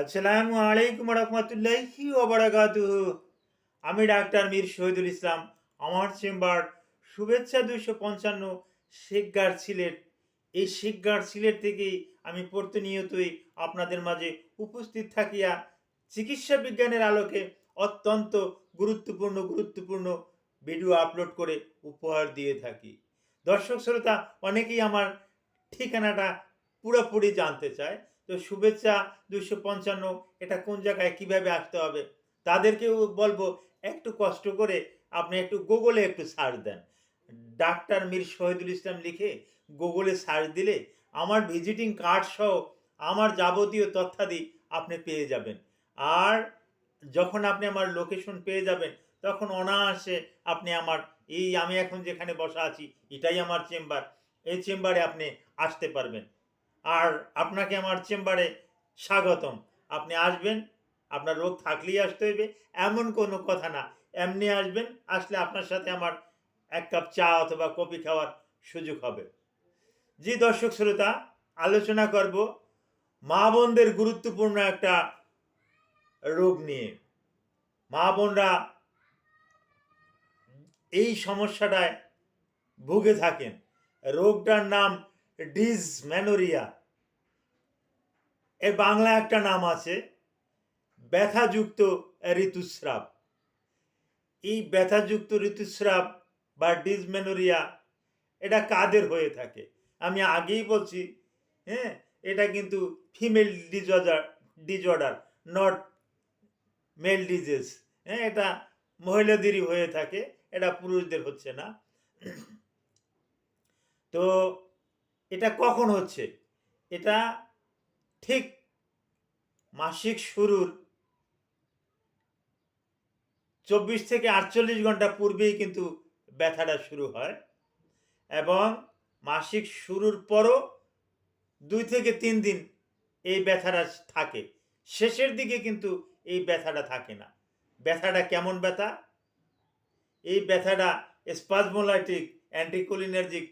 আসসালামু আলাইকুম রহমতুল্লাহি ওবরাকাতুহু আমি ডাক্তার মীর শহীদুল ইসলাম। আমার চেম্বার শুভেচ্ছা দুইশো পঞ্চান্ন শেখগার সিলেট। এই শেখগার সিলেট থেকেই আমি প্রতিনিয়তই আপনাদের মাঝে উপস্থিত থাকিয়া চিকিৎসা বিজ্ঞানের আলোকে অত্যন্ত গুরুত্বপূর্ণ গুরুত্বপূর্ণ ভিডিও আপলোড করে উপহার দিয়ে থাকি। দর্শক শ্রোতা, অনেকেই আমার ঠিকানাটা পুরোপুরি জানতে চায়। তো শুভেচ্ছা দুশো পঞ্চান্ন, এটা কোন জায়গায় কীভাবে আসতে হবে? তাদেরকেও বলব, একটু কষ্ট করে আপনি একটু গুগলে একটু সার্চ দেন। ডাক্তার মীর শহীদুল ইসলাম লিখে গুগলে সার্চ দিলে আমার ভিজিটিং কার্ড সহ আমার যাবতীয় তথ্যাদি আপনি পেয়ে যাবেন। আর যখন আপনি আমার লোকেশন পেয়ে যাবেন, তখন অনায়াসে আপনি আমার এই আমি এখন যেখানে বসা আছি, এটাই আমার চেম্বার এই চেম্বারে আপনি আসতে পারবেন। আর আপনাকে আমার চেম্বারে স্বাগতম। আপনি আসবেন, আপনার রোগ থাকলেই আসতে হইবে, এমন কোনো কথা না। এমনি আসবেন, আসলে আপনার সাথে আমার এক কাপ চা অথবা কফি খাওয়ার সুযোগ হবে। জি দর্শক শ্রোতা, আলোচনা করব মা বোনদের গুরুত্বপূর্ণ একটা রোগ নিয়ে। মা বোনরা এই সমস্যাটায় ভুগে থাকেন। রোগটার নাম ডিসম্যানোরিয়া এর বাংলা একটা নাম আছে, ব্যথাযুক্ত ঋতুস্রাব। এই ব্যথাযুক্ত ঋতুস্রাব বা ডিজ ডিসমেনোরিয়া এটা কাদের হয়ে থাকে? আমি আগেই বলছি হ্যাঁ এটা কিন্তু female disorder disorder not male disease হ্যাঁ এটা মহিলাদেরই হয়ে থাকে, এটা পুরুষদের হচ্ছে না। তো এটা কখন হচ্ছে? এটা ঠিক মাসিক শুরুর চব্বিশ থেকে আটচল্লিশ ঘণ্টা পূর্বেই কিন্তু ব্যথাটা শুরু হয় এবং মাসিক শুরুর পরও দুই থেকে তিন দিন এই ব্যথাটা থাকে। শেষের দিকে কিন্তু এই ব্যথাটা থাকে না। ব্যথাটা কেমন ব্যথা? এই ব্যথাটা স্পাজমোলাইটিক অ্যান্টিকোলিনার্জিক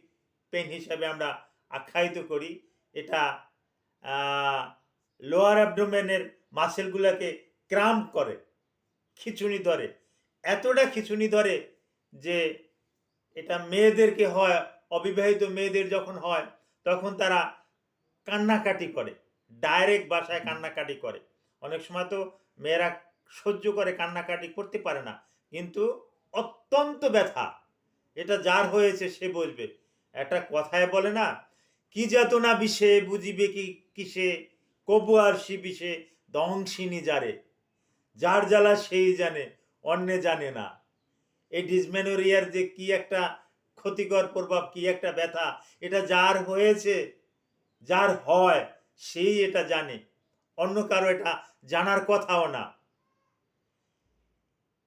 পেন হিসাবে আমরা আখ্যায়িত করি, এটা লোয়ার অ্যাবডোমেনের মাসেলগুলোকে ক্রাম করে, খিচুনি ধরে। এতটা খিচুনি ধরে যে এটা মেয়েদেরকে হয়, অবিবাহিত মেয়েদের যখন হয়, তখন তারা কান্নাকাটি করে ডাইরেক্ট বাসায় কান্নাকাটি করে। অনেক সময় তো মেয়েরা সহ্য করে, কান্নাকাটি করতে পারে না, কিন্তু অত্যন্ত ব্যথা। এটা যার হয়েছে সে বুঝবে। একটা কথায় বলে না কি যাতনা বিষে, বুঝিবে কি কিসে? কবু আর সে বিষে, দংশিনী যারে? যার জ্বালা সেই জানে, অন্যে জানে না। এই ডিসমেনোরিয়ার যে কি একটা ক্ষতিকর প্রভাব, কি একটা ব্যথা, এটা যার হয়েছে, যার হয়, সেই এটা জানে। অন্য কারও এটা জানার কথাও না।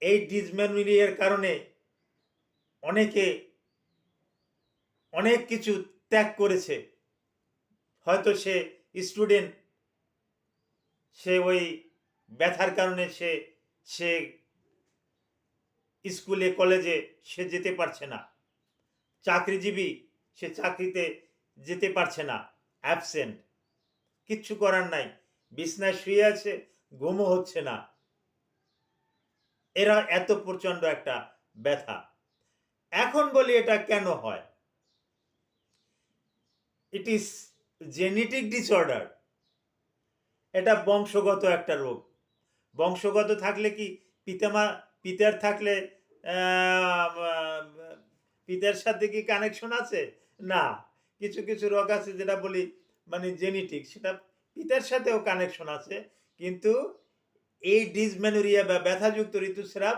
এই ডিসমেনোরিয়ার কারণে অনেকে অনেক কিছু ত্যাগ করেছে। হয়তো সে স্টুডেন্ট সে ওই ব্যথার কারণে সে সে স্কুলে কলেজে সে যেতে পারছে না। চাকরিজীবী সে চাকরিতে যেতে পারছে না অ্যাবসেন্ট কিচ্ছু করার নাই। বিছনায় শুয়ে আছে, ঘুমও হচ্ছে না। এরা এত প্রচণ্ড একটা ব্যথা। এখন বলি এটা কেন হয়? It is genetic disorder. এটা বংশগত একটা রোগ। বংশগত থাকলে কি পিতামা, পিতার থাকলে পিতার সাথে কি কানেকশন আছে? না। কিছু কিছু রোগ আছে যেটা বলি মানে জেনেটিক, সেটা পিতার সাথেও কানেকশন আছে, কিন্তু এই ডিসমেনোরিয়া বা ব্যথাযুক্ত ঋতুস্রাব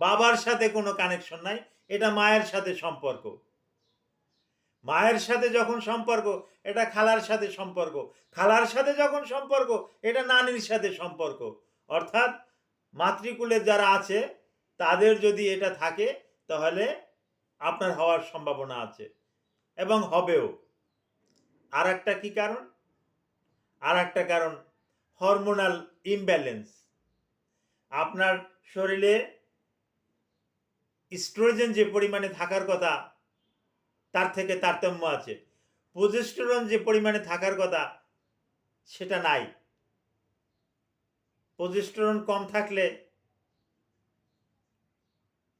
বাবার সাথে কোনো কানেকশন নাই, এটা মায়ের সাথে সম্পর্ক। মায়ের সাথে যখন সম্পর্ক, এটা খালার সাথে সম্পর্ক। খালার সাথে যখন সম্পর্ক, এটা নানির সাথে সম্পর্ক। অর্থাৎ মাতৃকুলে যারা আছে, তাদের যদি এটা থাকে, তাহলে আপনার হওয়ার সম্ভাবনা আছে। এবং হবেও। আর একটা কী কারণ? আর একটা কারণ হরমোনাল ইমব্যালেন্স আপনার শরীরে স্ট্রোজেন যে পরিমাণে থাকার কথা তার থেকে তারতম্য আছে। প্রজেস্টেরন যে পরিমাণে থাকার কথা, সেটা নাই। প্রজেস্টেরন কম থাকলে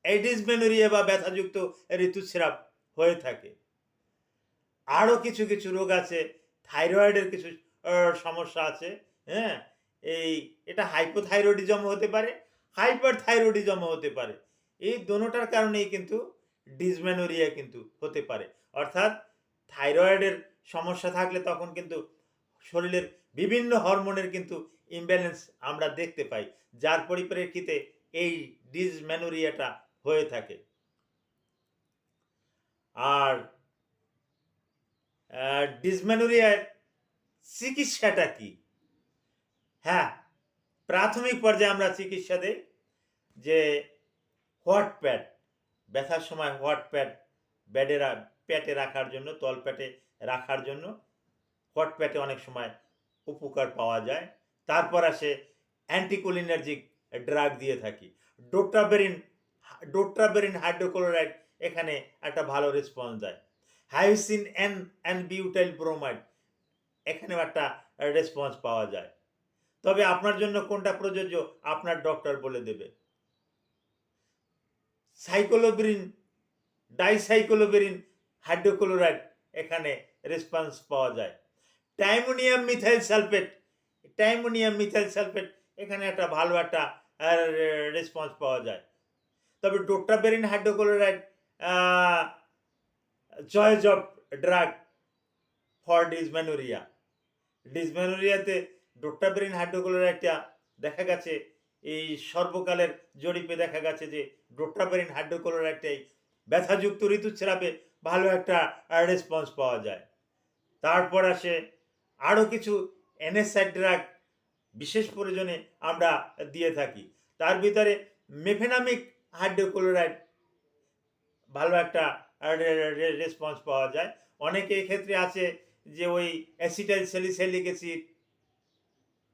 এডিসমেনোরিয়া বা ব্যথাযুক্ত ঋতুস্রাব হয়ে থাকে। আরও কিছু কিছু রোগ আছে, থাইরয়েডের কিছু সমস্যা আছে হ্যাঁ? এই, এটা হাইপোথাইরয়েডিজম হতে পারে হাইপার থাইরয়েডিজম হতে পারে। এই দোনোটার কারণেই কিন্তু ডিসমেনোরিয়া কিন্তু হতে পারে। অর্থাৎ থাইরয়েডের সমস্যা থাকলে তখন কিন্তু শরীরের বিভিন্ন হরমোনের কিন্তু ইমব্যালেন্স আমরা দেখতে পাই, যার পরিপ্রেক্ষিতে এই ডিসমেনোরিয়াটা হয়ে থাকে। আর ডিসমেনোরিয়ার চিকিৎসাটা কি? হ্যাঁ প্রাথমিক পর্যায়ে আমরা চিকিৎসা দেই যে হোয়াট প্যাড। ব্যথার সময় হোয়াট প্যাড ব্যাডে প্যাটে রাখার জন্য, তল পেটে রাখার জন্য হট প্যাটে অনেক সময় উপকার পাওয়া যায়। তারপর আসে অ্যান্টিকোলিনার্জিক ড্রাগ দিয়ে থাকি। ডোট্রাবেরিন ডোট্রাবেরিন হাইড্রোক্লোরাইড এখানে একটা ভালো রেসপন্স দেয়। Hyoscine an and butyl bromide এখানেও একটা রেসপন্স পাওয়া যায়। তবে আপনার জন্য কোনটা প্রযোজ্য? আপনার ডক্টর বলে দেবে। সাইকোলোবেরিন, ডাইসাইকোলোবেরিন, হাইড্রোক্লোরাইড এখানে রেসপন্স পাওয়া যায়। Timonium methyl sulphate, timonium methyl sulphate এখানে একটা ভালো একটা রেসপন্স পাওয়া যায়। তবে drotaverine hydrochloride choice of drug for dysmenorrhoea. ডিসমেনোরিয়াতে drotaverine হাইড্রোক্লোরাইডটা দেখা গেছে এই সর্বকালের জরিপে দেখা গেছে যে ডোট্রাবেরিন হাইড্রোক্লোরাইডটাই ব্যথাযুক্ত ঋতুস্রাবে ভালো একটা রেসপন্স পাওয়া যায়। তারপর আসে আরও কিছু এনএসআই ড্রাগ বিশেষ প্রয়োজনে আমরা দিয়ে থাকি। তার ভিতরে মেফেনামিক হাইড্রোক্লোরাইড ভালো একটা রেসপন্স পাওয়া যায়। অনেকে ক্ষেত্রে আছে যে ওই অ্যাসিটাইল স্যালিসাইলিক অ্যাসিড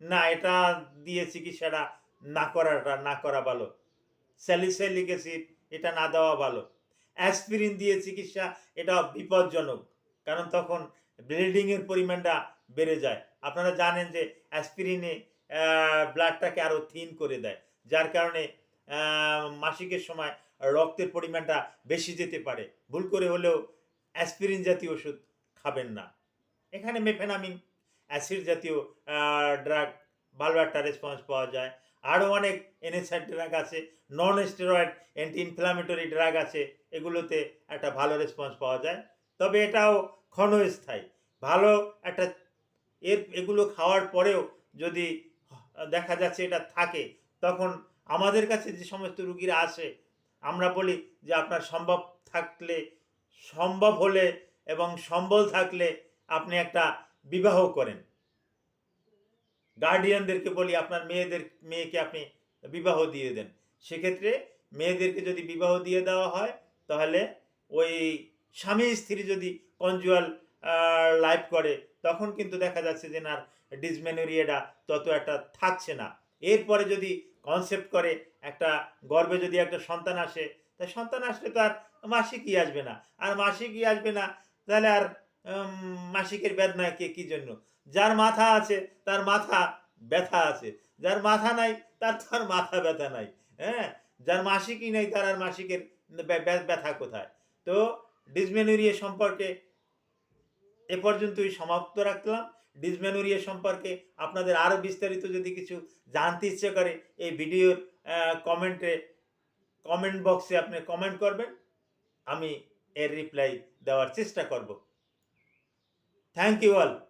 না, এটা দিয়ে চিকিৎসাটা না করাটা, না করা ভালো। স্যালিসাইলিক অ্যাসিড, এটা না দেওয়া ভালো। অ্যাসপিরিন দিয়ে চিকিৎসা, এটা বিপজ্জনক। কারণ তখন ব্লিডিংয়ের পরিমাণটা বেড়ে যায়। আপনারা জানেন যে অ্যাসপিরিনে ব্লাডটাকে আরও থিন করে দেয়, যার কারণে মাসিকের সময় রক্তের পরিমাণটা বেশি যেতে পারে। ভুল করে হলেও অ্যাসপিরিন জাতীয় ওষুধ খাবেন না। এখানে মেফেনামিন অ্যাসিড জাতীয় ড্রাগ ভালো একটা রেসপন্স পাওয়া যায়। আরও অনেক এনএসআই ড্রাগ আছে non steroid anti inflammatory drug আছে, এগুলোতে একটা ভালো রেসপন্স পাওয়া যায়। তবে এটাও ক্ষণস্থায়ী। ভালো একটা এর, এগুলো খাওয়ার পরেও যদি দেখা যাচ্ছে এটা থাকে, তখন আমাদের কাছে যে সমস্ত রুগীরা আসে, আমরা বলি যে আপনার সম্ভব থাকলে, সম্ভব হলে এবং সম্বল থাকলে আপনি একটা বিবাহ করেন। গার্ডিয়ানদেরকে বলি, আপনার মেয়েদের, মেয়েকে আপনি বিবাহ দিয়ে দেন। সেক্ষেত্রে মেয়েদেরকে যদি বিবাহ দিয়ে দেওয়া হয়, তাহলে ওই স্বামী স্ত্রী যদি কনজুয়াল লাইফ করে, তখন কিন্তু দেখা যাচ্ছে যে না ডিসমেনোরিয়াটা তত একটা থাকছে না। এরপরে যদি কনসেপ্ট করে, একটা গর্বে যদি একটা সন্তান আসে, তা সন্তান আসলে তো আর মাসিকই আসবে না। আর মাসিকই আসবে না, তাহলে আর মাসিকের বেদনা কে কী জন্য? যার মাথা আছে, তার মাথা ব্যথা আছে। যার মাথা নাই, তার তো আর মাথা ব্যথা নাই। হ্যাঁ? যার মাসিকই নাই, তার আর মাসিকের ব্য- ব্য- ব্যথা কোথায়? তো ডিসমেনোরিয়া সম্পর্কে এ পর্যন্তই সমাপ্ত রাখলাম। ডিসমেনোরিয়া সম্পর্কে আপনাদের আরও বিস্তারিত যদি কিছু জানতে ইচ্ছে করে, এই ভিডিওর কমেন্টে, কমেন্ট বক্সে আপনি কমেন্ট করবেন। আমি এর রিপ্লাই দেওয়ার চেষ্টা করব। Thank you all.